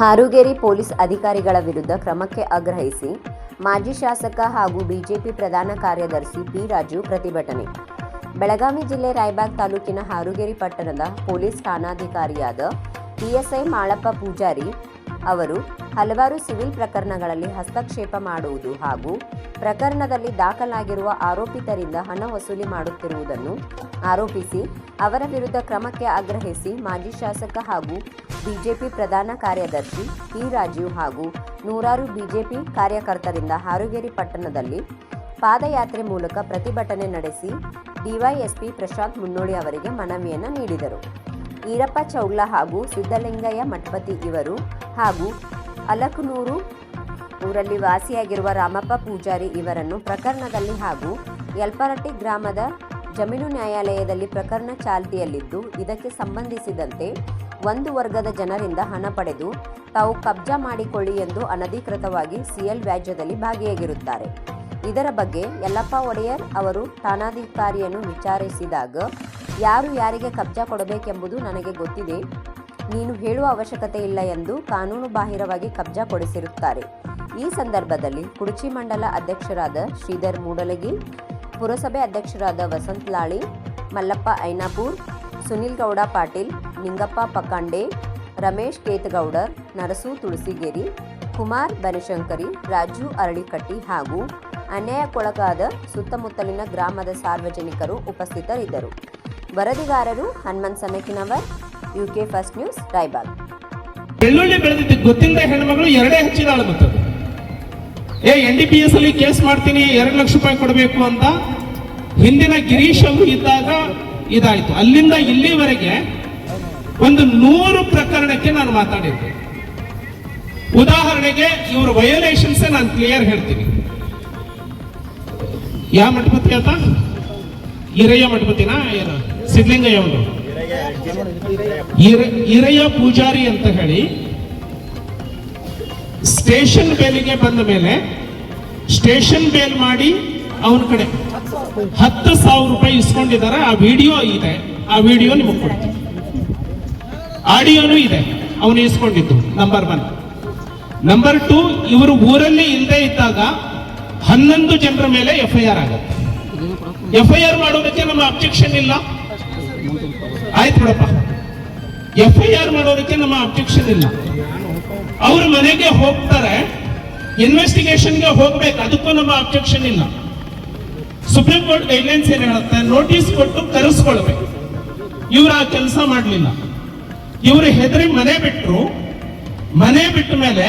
Harugeri police ಅಧಿಕಾರಿಗಳ ವಿರುದ್ಧ ಕ್ರಮಕ್ಕೆ ಆಗ್ರಹಿಸಿ ಮಾಜಿ ಶಾಸಕ ಹಾಗೂ ಬಿಜೆಪಿ ಪ್ರಧಾನ ಕಾರ್ಯದರ್ಶಿ ಪಿ ರಾಜು ಪ್ರತಿಭಟನೆ. ಬೆಳಗಾವಿ ಜಿಲ್ಲೆ ರಾಯಬಾಗ್ ತಾಲೂಕಿನ ಹಾರುಗೇರಿ ಪಟ್ಟಣದ police ಠಾಣಾಧಿಕಾರಿಯಾದ P S I Malappa Pujari ಅವರು ಹಲವಾರು ಸಿವಿಲ್ ಪ್ರಕರಣಗಳಲ್ಲಿ ಹಸ್ತಕ್ಷೇಪ ಮಾಡುವುದು ಹಾಗೂ ಪ್ರಕರಣದಲ್ಲಿ ದಾಖಲಾಗಿರುವ ಆರೋಪಿತರಿಂದ ಹಣ ವಸೂಲಿ ಮಾಡುತ್ತಿರುವುದನ್ನು ಆರೋಪಿಸಿ ಅವರ ವಿರುದ್ಧ ಕ್ರಮಕ್ಕೆ ಆಗ್ರಹಿಸಿ ಮಾಜಿ ಶಾಸಕ ಹಾಗೂ ಬಿಜೆಪಿ ಪ್ರಧಾನ ಕಾರ್ಯದರ್ಶಿ ಪಿ ರಾಜೀವ್ ಹಾಗೂ ನೂರಾರು ಬಿಜೆಪಿ ಕಾರ್ಯಕರ್ತರಿಂದ ಹಾರುಗೇರಿ ಪಟ್ಟಣದಲ್ಲಿ ಪಾದಯಾತ್ರೆ ಮೂಲಕ ಪ್ರತಿಭಟನೆ ನಡೆಸಿ ಡಿವೈಎಸ್ಪಿ ಪ್ರಶಾಂತ್ ಮುನ್ನೋಳಿ ಅವರಿಗೆ ಮನವಿಯನ್ನು ನೀಡಿದರು. ಈರಪ್ಪ ಚೌಗ್ಲ ಹಾಗೂ ಸಿದ್ದಲಿಂಗಯ್ಯ ಮಠಪತಿ ಇವರು ಹಾಗೂ ಅಲಕನೂರು ಊರಲ್ಲಿ ವಾಸಿಯಾಗಿರುವ ರಾಮಪ್ಪ ಪೂಜಾರಿ ಇವರನ್ನು ಪ್ರಕರಣದಲ್ಲಿ ಹಾಗೂ ಯಲ್ಪರಟ್ಟಿ ಗ್ರಾಮದ ಜಮೀನು ನ್ಯಾಯಾಲಯದಲ್ಲಿ ಪ್ರಕರಣ ಚಾಲ್ತಿಯಲ್ಲಿದ್ದು ಇದಕ್ಕೆ ಸಂಬಂಧಿಸಿದಂತೆ ಒಂದು ವರ್ಗದ ಜನರಿಂದ ಹಣ ಪಡೆದು ತಾವು ಕಬ್ಜಾ ಮಾಡಿಕೊಳ್ಳಿ ಎಂದು ಅನಧಿಕೃತವಾಗಿ ಸಿಎಲ್ ವ್ಯಾಜ್ಯದಲ್ಲಿ ಭಾಗಿಯಾಗಿರುತ್ತಾರೆ. ಇದರ ಬಗ್ಗೆ ಯಲ್ಲಪ್ಪ ಒಡೆಯರ್ ಅವರು ಠಾಣಾಧಿಕಾರಿಯನ್ನು ವಿಚಾರಿಸಿದಾಗ, ಯಾರು ಯಾರಿಗೆ ಕಬ್ಜಾ ಕೊಡಬೇಕೆಂಬುದು ನನಗೆ ಗೊತ್ತಿದೆ. ನೀನು ಹೇಳುವ ಅವಶ್ಯಕತೆ ಇಲ್ಲ ಎಂದು ಕಾನೂನು ಬಾಹಿರವಾಗಿ ಕಬ್ಜಾ ಕೊಡಿಸಿರುತ್ತಾರೆ. ಈ ಸಂದರ್ಭದಲ್ಲಿ ಕುಡುಚಿ ಮಂಡಲ ಅಧ್ಯಕ್ಷರಾದ ಶ್ರೀಧರ್ ಮೂಡಲಗಿ, ಪುರಸಭೆ ಅಧ್ಯಕ್ಷರಾದ ವಸಂತ್ ಲಾಳಿ, ಮಲ್ಲಪ್ಪ ಐನಾಪೂರ್, ಸುನಿಲ್ ಗೌಡ ಪಾಟೀಲ್ ನಿಂಗಪ್ಪ ಪಕಾಂಡೆ ರಮೇಶ್ ಕೇತಗೌಡರ್, ನರಸು ತುಳಸಿಗೇರಿ, ಕುಮಾರ್ ಬನಶಂಕರಿ, ರಾಜು ಅರಳಿಕಟ್ಟಿ ಹಾಗೂ ಅನ್ಯಾಯಕ್ಕೊಳಗಾದ ಸುತ್ತಮುತ್ತಲಿನ ಗ್ರಾಮದ ಸಾರ್ವಜನಿಕರು ಉಪಸ್ಥಿತರಿದ್ದರು. ವರದಿಗಾರರು Hanumanth Samekinavar, U K first news, Raybag. ಬೆಳ್ಳುಳ್ಳಿ ಬೆಳೆದಿದ್ದು ಹೆಣ್ಮಗಳು ಎರಡೇ ಹೆಚ್ಚಿದಾಳು A N D P S ಅಲ್ಲಿ ಕೇಸ್ ಮಾಡ್ತೀನಿ, ಎರಡು ಲಕ್ಷ ರೂಪಾಯಿ ಕೊಡಬೇಕು ಅಂತ ಹಿಂದಿನ ಗಿರೀಶ್ ಅವರು ಇದ್ದಾಗ ಇದಾಯ್ತು. ಅಲ್ಲಿಂದ ಇಲ್ಲಿವರೆಗೆ ಒಂದು ನೂರು ಪ್ರಕರಣಕ್ಕೆ ನಾನು ಮಾತಾಡಿದ್ದೆ. ಉದಾಹರಣೆಗೆ, ಇವರು ವಯೋಲೇಷನ್ಸ್ ನಾನು ಕ್ಲಿಯರ್ ಹೇಳ್ತೀನಿ. ಯಾವ ಮಠಪತಿ ಆತ? ಹಿರಯ್ಯ ಮಠಪತಿನಾ? ಏನು? ಸಿದ್ಲಿಂಗಯ್ಯ ಅವರು ಹಿರಯ್ಯ ಪೂಜಾರಿ ಅಂತ ಹೇಳಿ, ಸ್ಟೇಷನ್ ಬೇಲಿಗೆ ಬಂದ ಮೇಲೆ, ಸ್ಟೇಷನ್ ಬೇಲ್ ಮಾಡಿ ಅವನ ಕಡೆ ಹತ್ತು ಸಾವಿರ ರೂಪಾಯಿ ಇಸ್ಕೊಂಡಿದ್ದಾರೆ. ಆ ವಿಡಿಯೋ ಇದೆ. ಆ ವಿಡಿಯೋ ನಿಮಗೆ ಕೊಡ್ತೀನಿ. ಆಡಿಯೋನು ಇದೆ. ಅವನು ಇಸ್ಕೊಂಡಿದ್ದು. ನಂಬರ್ ಒನ್ ನಂಬರ್ ಟು ಇವರು ಊರಲ್ಲಿ ಇಲ್ಲದೆ ಇದ್ದಾಗ ಹನ್ನೊಂದು ಜನರ ಮೇಲೆ ಎಫ್ ಐ ಆರ್ ಆಗುತ್ತೆ. ಎಫ್ ಐ ಆರ್ ಮಾಡೋದಕ್ಕೆ ನಮ್ಮ ಅಬ್ಜೆಕ್ಷನ್ ಇಲ್ಲ. ಆಯ್ತು ಬಿಡಪ್ಪ. ಎಫ್ ಐ ಆರ್ ಮಾಡೋದಕ್ಕೆ ನಮ್ಮ ಅಬ್ಜೆಕ್ಷನ್ ಇಲ್ಲ. ಅವ್ರ ಮನೆಗೆ ಹೋಗ್ತಾರೆ ಇನ್ವೆಸ್ಟಿಗೇಷನ್ಗೆ ಹೋಗ್ಬೇಕು, ಅದಕ್ಕೂ ನಮ್ಮ ಅಬ್ಜೆಕ್ಷನ್ ಇಲ್ಲ. ಸುಪ್ರೀಂ ಕೋರ್ಟ್ ಗೈಡ್ಲೈನ್ಸ್ ಏನ್ ಹೇಳುತ್ತೆ? ನೋಟಿಸ್ ಕೊಟ್ಟು ಕರೆಸ್ಕೊಳ್ಬೇಕು. ಇವ್ರು ಆ ಕೆಲಸ ಮಾಡಲಿಲ್ಲ. ಇವರು ಹೆದರಿ ಮನೆ ಬಿಟ್ರು. ಮನೆ ಬಿಟ್ಟ ಮೇಲೆ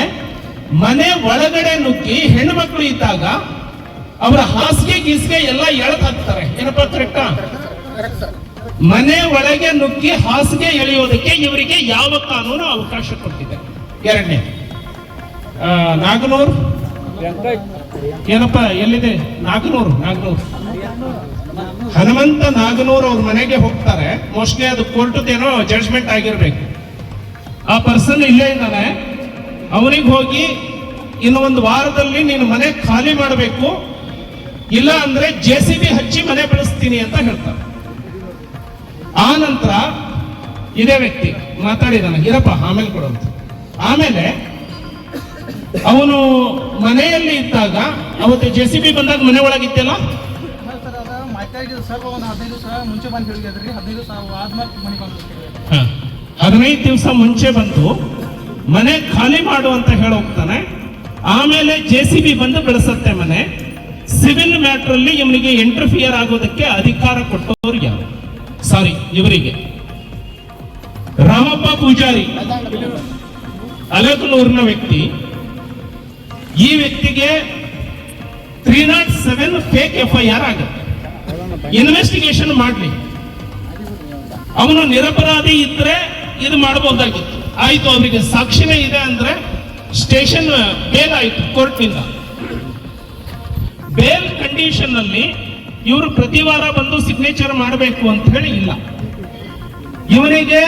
ಮನೆ ಒಳಗಡೆ ನುಗ್ಗಿ ಹೆಣ್ಣು ಮಕ್ಕಳು ಇದ್ದಾಗ ಅವರ ಹಾಸಿಗೆ ಗೀಸಿಗೆ ಎಲ್ಲ ಎಳೆದು ಹಾಕ್ತಾರೆ. ಏನಪ್ಪಾ ಕರೆಕ್ಟಾ ಮನೆ ಒಳಗೆ ನುಗ್ಗಿ ಹಾಸಿಗೆ ಎಳೆಯೋದಕ್ಕೆ ಇವರಿಗೆ ಯಾವ ಕಾನೂನು ಅವಕಾಶ ಕೊಟ್ಟಿದೆ? ಎರಡನೇ ನಾಗನೂರ್? ಏನಪ್ಪ ಎಲ್ಲಿದೆ? ನಾಗನೂರು ನಾಗನೂರು. ಹನುಮಂತ ನಾಗನೂರ್ ಅವ್ರ ಮನೆಗೆ ಹೋಗ್ತಾರೆ. ಮೋಸ್ಟ್ಲಿ ಅದು ಕೋರ್ಟದೇನೋ ಜಡ್ಜ್ಮೆಂಟ್ ಆಗಿರ್ಬೇಕು. ಆ ಪರ್ಸನ್ ಇಲ್ಲೇ ಇದ್ದಾನೆ. ಅವನಿಗೆ ಹೋಗಿ ಇನ್ನು ಒಂದು ವಾರದಲ್ಲಿ ನೀನು ಮನೆ ಖಾಲಿ ಮಾಡಬೇಕು. ಇಲ್ಲ ಅಂದ್ರೆ ಜೆ ಸಿ ಬಿ ಹಚ್ಚಿ ಮನೆ ಬೆಳೆಸ್ತೀನಿ ಅಂತ ಹೇಳ್ತಾರೆ ಆ ನಂತರ ಇದೇ ವ್ಯಕ್ತಿ ಮಾತಾಡಿದಾನೆ, ಇರಪ್ಪ, ಆಮೇಲೆ ಕೊಡುವಂತ ಆಮೇಲೆ ಅವನು ಮನೆಯಲ್ಲಿ ಇದ್ದಾಗ, ಅವತ್ತು ಜೆ ಸಿ ಬಿ ಬಂದಾಗ ಮನೆ ಅದ ಹದಿನೈದು ದಿವಸ ಮುಂಚೆ ಬಂದು ಬಂದು ಮನೆ ಖಾಲಿ ಮಾಡು ಅಂತ ಹೇಳಿ ಹೋಗ್ತಾನೆ. ಆಮೇಲೆ ಜೆ ಸಿ ಬಿ ಬಂದು ಬೆಳೆಸತ್ತೆ ಮನೆ. ಸಿವಿಲ್ ಮ್ಯಾಟರ್ ಅಲ್ಲಿ ಇವನಿಗೆ ಇಂಟರ್ಫಿಯರ್ ಆಗೋದಕ್ಕೆ ಅಧಿಕಾರ ಕೊಟ್ಟವರು ಯಾರು? ಸಾರಿ ಇವರಿಗೆ. ರಾಮಪ್ಪ ಪೂಜಾರಿ. ಅಲಗಲೂರಿನ ವ್ಯಕ್ತಿ. ಈ ವ್ಯಕ್ತಿಗೆ three not seven fake F I R ಆಗುತ್ತೆ. ಇನ್ವೆಸ್ಟಿಗೇಷನ್ ಮಾಡಲಿ. ಅವನು ನಿರಪರಾಧಿ ಇದ್ರೆ ಇದು ಮಾಡಬಹುದಾಗಿತ್ತು ಆಯ್ತು, ಅವರಿಗೆ ಸಾಕ್ಷಿನೇ ಇದೆ ಅಂದ್ರೆ ಸ್ಟೇಷನ್, ಬೇಲ್ ಆಯ್ತು, ಕೋರ್ಟ್ನಿಂದ. ಬೇಲ್ ಕಂಡೀಷನ್ ಅಲ್ಲಿ ಇವರು ಪ್ರತಿ ವಾರ ಬಂದು ಸಿಗ್ನೇಚರ್ ಮಾಡಬೇಕು ಅಂತ ಹೇಳಿ ಇಲ್ಲ. ಇವನಿಗೆ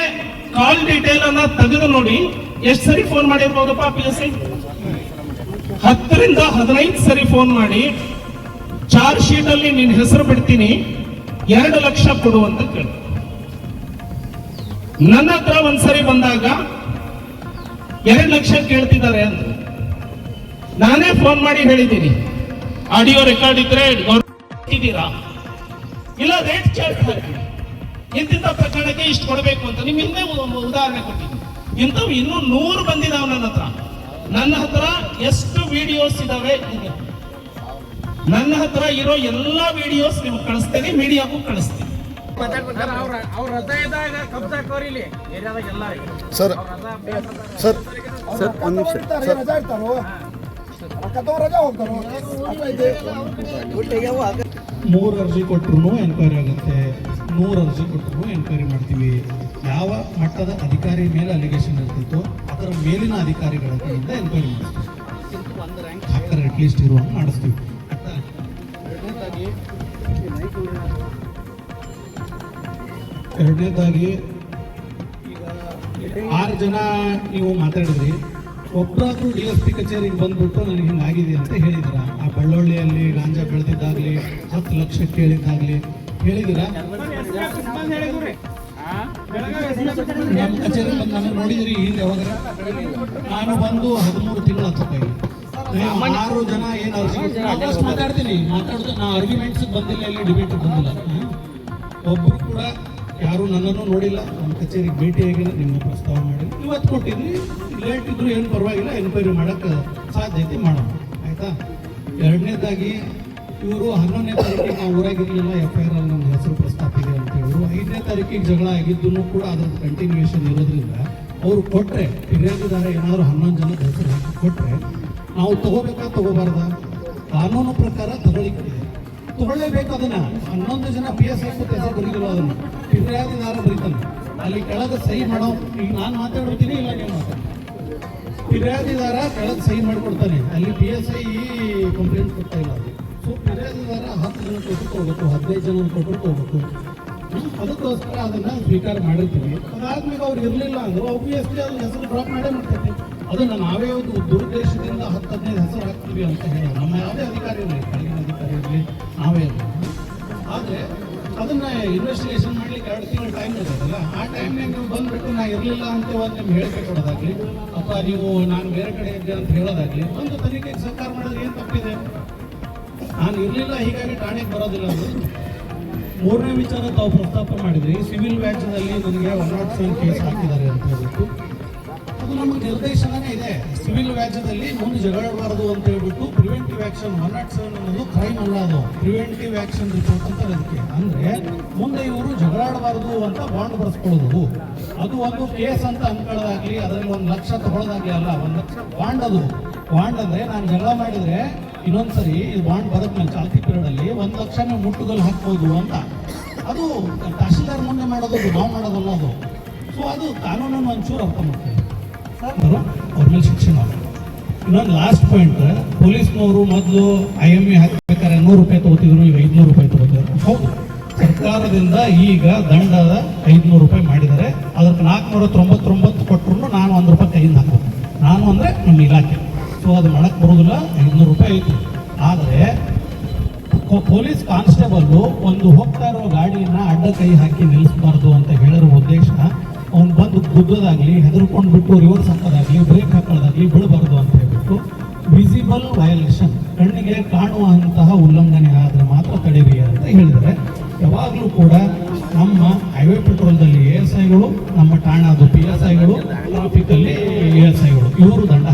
ಕಾಲ್ ಡೀಟೇಲ್ ಅನ್ನ ತೆಗೆದು ನೋಡಿ, ಎಷ್ಟು ಸರಿ ಫೋನ್ ಮಾಡಿರ್ಬೋದಪ್ಪ ಪಿ ಎಸ್ ಐ ಹತ್ತರಿಂದ ಹದಿನೈದು ಸರಿ ಫೋನ್ ಮಾಡಿ ಚಾರ್ಜ್ ಶೀಟ್ ಅಲ್ಲಿ ನಿನ್ನ ಹೆಸರು ಬಿಡ್ತೀನಿ. ಎರಡು ಲಕ್ಷ ಕೊಡು ಅಂತ ಕೇಳ. ನನ್ನ ಹತ್ರ ಒಂದ್ಸರಿ ಬಂದಾಗ ಎರಡು ಲಕ್ಷ ಕೇಳ್ತಿದ್ದಾರೆ ಅಂತ. ನಾನೇ ಫೋನ್ ಮಾಡಿ ಹೇಳಿದ್ದೀನಿ. ಆಡಿಯೋ ರೆಕಾರ್ಡ್ ಇದ್ರೆ ಇಲ್ಲ ರೇಟ್ ಕೇಳ್ತಾರೆ ಇಂತಿಂತ ಪ್ರಕರಣಕ್ಕೆ ಇಷ್ಟು ಕೊಡಬೇಕು ಅಂತ ನಿಮ್ ಹಿಂದೆ ಉದಾಹರಣೆ ಕೊಟ್ಟಿದ್ದೀನಿ. ಇಂಥವು ಇನ್ನೂ ನೂರು ಬಂದಿದ್ದಾವೆ ನನ್ನ ಹತ್ರ. ನನ್ನ ಹತ್ರ ಎಷ್ಟು ವಿಡಿಯೋಸ್ ಇದಾವೆ? ಇದೆ. ನನ್ನ ಹತ್ರ ಇರೋ ಎಲ್ಲಾ ವಿಡಿಯೋಸ್ ನಿಮ್ಗೆ ಕಳಿಸ್ತೇನೆ ಮೀಡಿಯಾಗೂ ಕಳಿಸ್ತೀನಿ. ಸರ್ ಸರ್ ಸರ್ ಸರ್ ಒಂದು ನಿಮಿಷ ಮೂರು ಅರ್ಜಿ ಕೊಟ್ಟರು ಎನ್ಕ್ವೈರಿ ಆಗುತ್ತೆ. ನೂರು ಅರ್ಜಿ ಕೊಟ್ಟರು ಎನ್ಕ್ವೈರಿ ಮಾಡ್ತೀವಿ. ಯಾವ ಮಟ್ಟದ ಅಧಿಕಾರಿ ಮೇಲೆ ಅಲಿಗೇಷನ್ ಇರ್ತಿತ್ತೋ ಅದರ ಮೇಲಿನ ಅಧಿಕಾರಿಗಳ ಕಡೆಯಿಂದ ಎನ್ಕ್ವೈರಿ ಮಾಡ್ತೀವಿ. ಹಾಕ್ತಾರೆ ಅಟ್ಲೀಸ್ಟ್ ಇರುವಂಗೆ ಮಾಡಿಸ್ತೀವಿ? ಎರಡನೇದಾಗಿ, ಆರು ಜನ ನೀವು ಮಾತಾಡಿದ್ರಿ. ಒಬ್ಬರಾದ್ರೂ ಡಿ ಎಸ್ ಪಿ ಕಚೇರಿಗೆ ಬಂದ್ಬಿಟ್ಟು ನನಗೆ ಹಿಂಗಾಗಿದೆ ಅಂತ ಹೇಳಿದಿರ ಆ ಬಳ್ಳೊಳ್ಳಿಯಲ್ಲಿ ಗಾಂಜಾ ಬೆಳೆದಿದ್ದಾಗ್ಲಿ, ಹತ್ತು ಲಕ್ಷ ಕೇಳಿದ್ದಾಗ್ಲಿ ಹೇಳಿದಿರ ನಮ್ಮ ಕಚೇರಿ ಬಂದು ನಾನು ನೋಡಿದ್ರಿ ಹಿಂದೆ ಯಾವಾಗ ನಾನು ಬಂದು ಹದಿಮೂರು ತಿಂಗಳು ಹತ್ತೈದು ಆರು ಜನ ಏನು ಅರ್ಜಿ ಮಾತಾಡ್ತೀನಿ ಮಾತಾಡೋದು ನಾ ಆರ್ಗ್ಯುಮೆಂಟ್ಸ್ ಬಂದಿಲ್ಲ ಇಲ್ಲಿ ಡಿಬೇಟ್ ಬಂದಿಲ್ಲ? ಒಬ್ಬರು ಕೂಡ ಯಾರು ನನ್ನನ್ನು ನೋಡಿಲ್ಲ. ನಮ್ಮ ಕಚೇರಿಗೆ ಭೇಟಿಯಾಗಿಲ್ಲ ನಿಮ್ಮ ಪ್ರಸ್ತಾವ ಮಾಡಿ ಇವತ್ತು ಕೊಟ್ಟಿದ್ರಿ ಲೇಟ್ ಇದ್ರು ಏನು ಪರವಾಗಿಲ್ಲ ಎನ್ಕ್ವೈರಿ ಮಾಡಕ್ಕೆ ಸಾಧ್ಯತೆ ಮಾಡೋಣ. ಆಯ್ತಾ? ಎರಡನೇದಾಗಿ ಇವರು ಹನ್ನೊಂದನೇ ತಾರೀಕಿಗೆ ನಾವು ಊರಾಗಿರಲಿಲ್ಲ ಎಫ್ ಐ ಆರ್ ಅಲ್ಲಿ ನಮ್ಮ ಹೆಸರು ಪ್ರಸ್ತಾಪ ಇದೆ ಅಂತ ಹೇಳಿದ್ರು ಐದನೇ ತಾರೀಕಿಗೆ ಜಗಳ ಆಗಿದ್ದು ಕೂಡ ಅದ್ರ ಕಂಟಿನ್ಯೂಯೇಷನ್ ಇರೋದ್ರಿಂದ ಅವರು ಕೊಟ್ಟರೆ ಫಿರ್ಯಾದಿದಾರ ಏನಾದರೂ ಹನ್ನೊಂದು ಜನದ ಹೆಸರು ಕೊಟ್ಟರೆ ನಾವು ತಗೋಬೇಕಾ ತಗೋಬಾರ್ದಾ? ಕಾನೂನು ಪ್ರಕಾರ ತಗೊಳ್ಳಿಕ್ಕಿದೆ ತಗೊಳ್ಳೇಬೇಕು ಅದನ್ನ. ಹನ್ನೊಂದು ಜನ ಪಿ ಎಸ್ ಐ ಹೆಸರು ಬರೀದಿಲ್ಲ ಅದನ್ನ. ಫಿರ್ಯಾದಿದಾರ ಬರೀತಾನೆ. ಅಲ್ಲಿ ಕೆಳಗೆ ಸಹಿ ಮಾಡೋ ಈಗ ನಾನು ಮಾತಾಡ್ತೀನಿ ಇಲ್ಲ ನೀವು ಫಿರ್ಯಾದಿದಾರ ಕೆಳಗೆ ಸಹಿ ಮಾಡಿಕೊಡ್ತಾನೆ. ಅಲ್ಲಿ ಪಿ ಎಸ್ ಐ ಕಂಪ್ಲೇಂಟ್ ಕೊಡ್ತಾ ಇಲ್ಲ ಸೊ ಫಿರ್ಯಾದಿದಾರ ಹತ್ತು ಜನ ಕೊಟ್ಟು ತಗೋಬೇಕು, ಹದಿನೈದು ಜನ ಕೊಟ್ಟು ತಗೋಬೇಕು. ಅದಕ್ಕೋಸ್ಕರ ಅದನ್ನ ಸ್ವೀಕಾರ ಮಾಡಿರ್ತೀವಿ. ಅದಾದ್ಮೇಲೆ ಅವ್ರು ಇರಲಿಲ್ಲ ಅಂದ್ರೆ ಒಬ್ಬಿಯಸ್ಲಿ ಅದ್ರ ಹೆಸರು ಡ್ರಾಪ್ ಮಾಡೇ ಮಾಡ್ತೈತಿ ಅದನ್ನ ನಾವೇ ಒಂದು ದುರುದ್ದೇಶದಿಂದ ಹತ್ತು ಹದಿನೈದು ಹೆಸರು ಹಾಕ್ತೀವಿ ಅಂತ ಹೇಳಿ. ನಮ್ಮ ಯಾವುದೇ ಅಧಿಕಾರಿ ಇರಲಿ ಕೆಳಗಿನ ಅಧಿಕಾರಿ ಇರಲಿ ನಾವೇ ಇರಲಿ ಆದರೆ ಅದನ್ನ ಇನ್ವೆಸ್ಟಿಗೇಷನ್ ಮಾಡ್ಲಿಕ್ಕೆ ಎರಡು ತಿಂಗಳು ಟೈಮ್ ಇರ್ತದಲ್ಲ ಆ ಟೈಮ್ನಾಗ ನೀವು ಬಂದ್ಬಿಟ್ಟು ನಾ ಇರಲಿಲ್ಲ ಅಂತ ಒಂದು ನಿಮ್ಗೆ ಹೇಳಿಕೆ ಕೊಡೋದಾಗ್ಲಿ, ಅಥವಾ ನೀವು ನಾನು ಬೇರೆ ಕಡೆ ಇದ್ದೆ ಅಂತ ಹೇಳೋದಾಗ್ಲಿ, ಒಂದು ತನಿಖೆಗೆ ಸರ್ಕಾರ ಮಾಡಿದ್ರೆ ಏನು ತಪ್ಪಿದೆ? ನಾನು ಇರಲಿಲ್ಲ, ಹೀಗಾಗಿ ಠಾಣೆಗೆ ಬರೋದಿಲ್ಲ ಅಂದ್ರೆ. ಮೂರನೇ ವಿಚಾರ ತಾವು ಪ್ರಸ್ತಾಪ ಮಾಡಿದ್ರಿ ಸಿವಿಲ್ ವ್ಯಾಜ್ಯದಲ್ಲಿ ನನಗೆ ಒನ್ ನಾಟ್ ಸೆವೆನ್ ಕೇಸ್ ಹಾಕಿದ್ದಾರೆ ಅಂತ ಹೇಳ್ಬಿಟ್ಟು ಅದು ನಮಗೆ ನಿರ್ದೇಶನನೇ ಇದೆ. ಸಿವಿಲ್ ವ್ಯಾಜ್ಯದಲ್ಲಿ ಮುಂದೆ ಜಗಳಬಾರದು ಅಂತ ಹೇಳ್ಬಿಟ್ಟು preventive action one not seven ಅನ್ನೋದು ಕ್ರೈಮ್ ಅಲ್ಲ ಅದು. ಪ್ರಿವೆಂಟಿವ್ ಆಕ್ಷನ್ ರಿಪೋರ್ಟ್ ಅಂತ ಅದಕ್ಕೆ ಅಂದ್ರೆ ಮುಂದೆ ಇವರು ಜಗಳಾಡಬಾರದು ಅಂತ ಬಾಂಡ್ ಬರೆಸ್ಕೊಳ್ಳೋದು. ಅದು ಒಂದು ಕೇಸ್ ಅಂತ ಅನ್ಕೊಳ್ಳೋದಾಗ್ಲಿ ಅದರಲ್ಲಿ ಒಂದು ಲಕ್ಷ ತಗೊಳ್ಳೋದಾಗ್ಲಿ ಅಲ್ಲ, ಒಂದು ಲಕ್ಷ ಬಾಂಡ್ ಅದು. ಬಾಂಡ್ ಅಂದ್ರೆ ನಾನು ಜಗಳ ಮಾಡಿದ್ರೆ ಇನ್ನೊಂದ್ಸರಿ ಬಾಂಡ್ ಬರೋದ್ಮೇಲೆ ಚಾಲ್ತಿ ಪೀರಿಯಡ್ ಅಲ್ಲಿ ಒಂದು ಲಕ್ಷ ನೀವು ಮುಟ್ಟುಗಲ್ಲಿ ಹಾಕ್ಬೋದು ಅಂತ. ಅದು ತಹಶೀಲ್ದಾರ್ ಮುಂದೆ ಮಾಡೋದು, ನಾವು ಮಾಡೋದಲ್ಲ ಅದು. ಸೊ ಅದು ಕಾನೂನನ್ನು ಒಂಚೂರು ಅರ್ಥ ಮಾಡ್ತಾರೆ ಅವರು ಮೇಲೆ ಶಿಕ್ಷಣ ಇನ್ನೊಂದು ಲಾಸ್ಟ್ ಪಾಯಿಂಟ್ ಪೊಲೀಸ್ನವರು ಮೊದಲು ಐ ಎಂ ಎ ಹಾಕ್ಬೇಕಾದ್ರೆ ನೂರು ರೂಪಾಯಿ ತಗೋತಿದ್ರು, ಈಗ ಐದುನೂರು ರೂಪಾಯಿ ತಗೋತಿದ್ರು ಹೌದು. ಸರ್ಕಾರದಿಂದ ಈಗ ದಂಡದ ಐದುನೂರು ರೂಪಾಯಿ ಮಾಡಿದ್ದಾರೆ. ಅದಕ್ಕೆ ನಾಲ್ಕುನೂರ ತೊಂಬತ್ತೊಂಬತ್ತು ಕೊಟ್ಟರು ನಾನು ಒಂದು ರೂಪಾಯಿ ಕೈಯಿಂದ ಹಾಕೋದು ನಾನು ಅಂದರೆ ನಮ್ಮ ಇಲಾಖೆ. ಸೊ ಅದು ಮಾಡೋಕ್ಕೆ ಬರೋದಿಲ್ಲ, ಐದುನೂರು ರೂಪಾಯಿ ಐತಿ ಆದರೆ ಪೊಲೀಸ್ ಕಾನ್ಸ್ಟೇಬಲ್ ಒಂದು ಹೋಗ್ತಾ ಇರೋ ಗಾಡಿಯನ್ನು ಅಡ್ಡ ಕೈ ಹಾಕಿ ನಿಲ್ಲಿಸಬಾರ್ದು ಅಂತ ಹೇಳಿರೋ ಉದ್ದೇಶ ಅವ್ನು ಬಂದು ಗುದ್ದೋದಾಗಲಿ, ಹೆದರ್ಕೊಂಡು ಬಿಟ್ಟು ರಿವರ್ಸ್ ಹಾಕೋದಾಗಲಿ ಬ್ರೇಕ್ ಹಾಕೋದಾಗಲಿ ಬಿಡಬಾರ್ದು ಅಂತ ಹೇಳ್ಬಿಟ್ಟು ವಿಸಿಬಲ್ ವಯಲೇಷನ್ ಕಣ್ಣಿಗೆ ಕಾಣುವಂತಹ ಉಲ್ಲಂಘನೆ ಆದರೆ ಮಾತ್ರ ತಡೀರಿ ಅಂತ ಹೇಳಿದರೆ ಯಾವಾಗಲೂ ಕೂಡ ನಮ್ಮ ಹೈವೇ ಪೆಟ್ರೋಲ್ದಲ್ಲಿ ಎ ಎಸ್ ಐಗಳು ನಮ್ಮ ಠಾಣಾದು ಪಿ ಎಸ್ ಐಗಳು ಟ್ರಾಫಿಕಲ್ಲಿ ಎ ಎಸ್ ಐಗಳು ಇವರು ದಂಡ